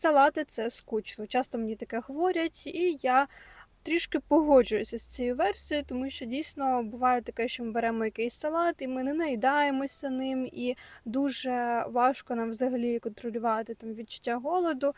салати це скучно. Часто мені таке говорять, і я трішки погоджуюся з цією версією, тому що дійсно буває таке, що ми беремо якийсь салат, і ми не наїдаємося ним, і дуже важко нам взагалі контролювати там відчуття голоду.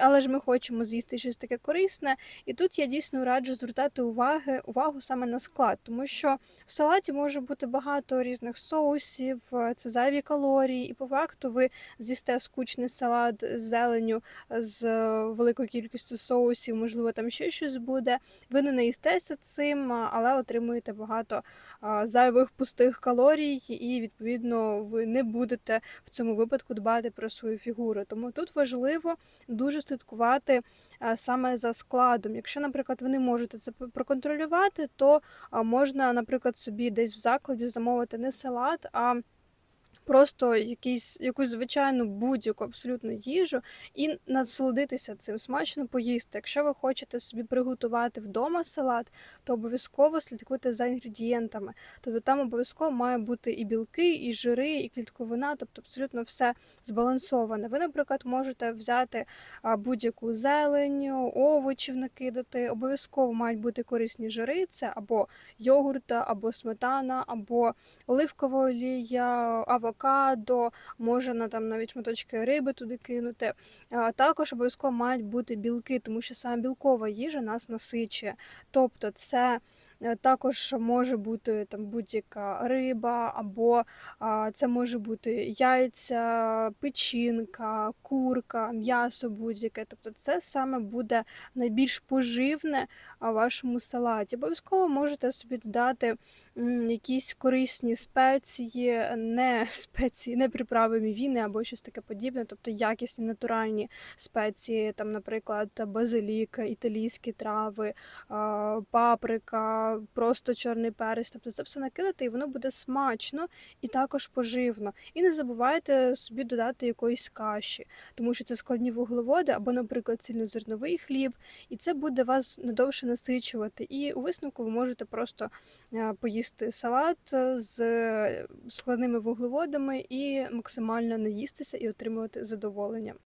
Але ж ми хочемо з'їсти щось таке корисне. І тут я дійсно раджу звертати уваги, увагу саме на склад, тому що в салаті може бути багато різних соусів, це зайві калорії, і по факту ви з'їсте скучний салат з зеленю з е, великою кількістю соусів, можливо, там ще щось буде. Ви не наїстеся цим, але отримуєте багато зайвих пустих калорій, і відповідно ви не будете в цьому випадку дбати про свою фігуру. Тому тут важливо дуже слідкувати саме за складом. Якщо, наприклад, ви не можете це проконтролювати, то можна, наприклад, собі десь в закладі замовити не салат, а просто якийсь, якусь звичайну будь-яку абсолютно їжу і насолодитися цим, смачно поїсти. Якщо ви хочете собі приготувати вдома салат, то обов'язково слідкуйте за інгредієнтами. Тобто там обов'язково має бути і білки, і жири, і клітковина, тобто абсолютно все збалансоване. Ви, наприклад, можете взяти будь-яку зелень, овочів накидати. Обов'язково мають бути корисні жири, це або йогурт, або сметана, або оливкова олія, авокадо, можна там навіть шматочки риби туди кинути. Також обов'язково мають бути білки, тому що саме білкова їжа нас насичує. Тобто це також може бути там будь-яка риба, або це може бути яйця, печінка, курка, м'ясо будь-яке. Тобто це саме буде найбільш поживне в вашому салаті. Обов'язково можете собі додати якісь корисні спеції, не спеції, не приправи мівіни або щось таке подібне, тобто якісні натуральні спеції, там, наприклад, базилік, італійські трави, просто чорний перець. Тобто це все накидати, і воно буде смачно і також поживно. І не забувайте собі додати якоїсь каші, тому що це складні вуглеводи або, наприклад, цільнозерновий хліб, і це буде вас надовше насичувати. І у висновку ви можете просто е, поїсти салат е, з складними вуглеводами і максимально наїстися і отримувати задоволення.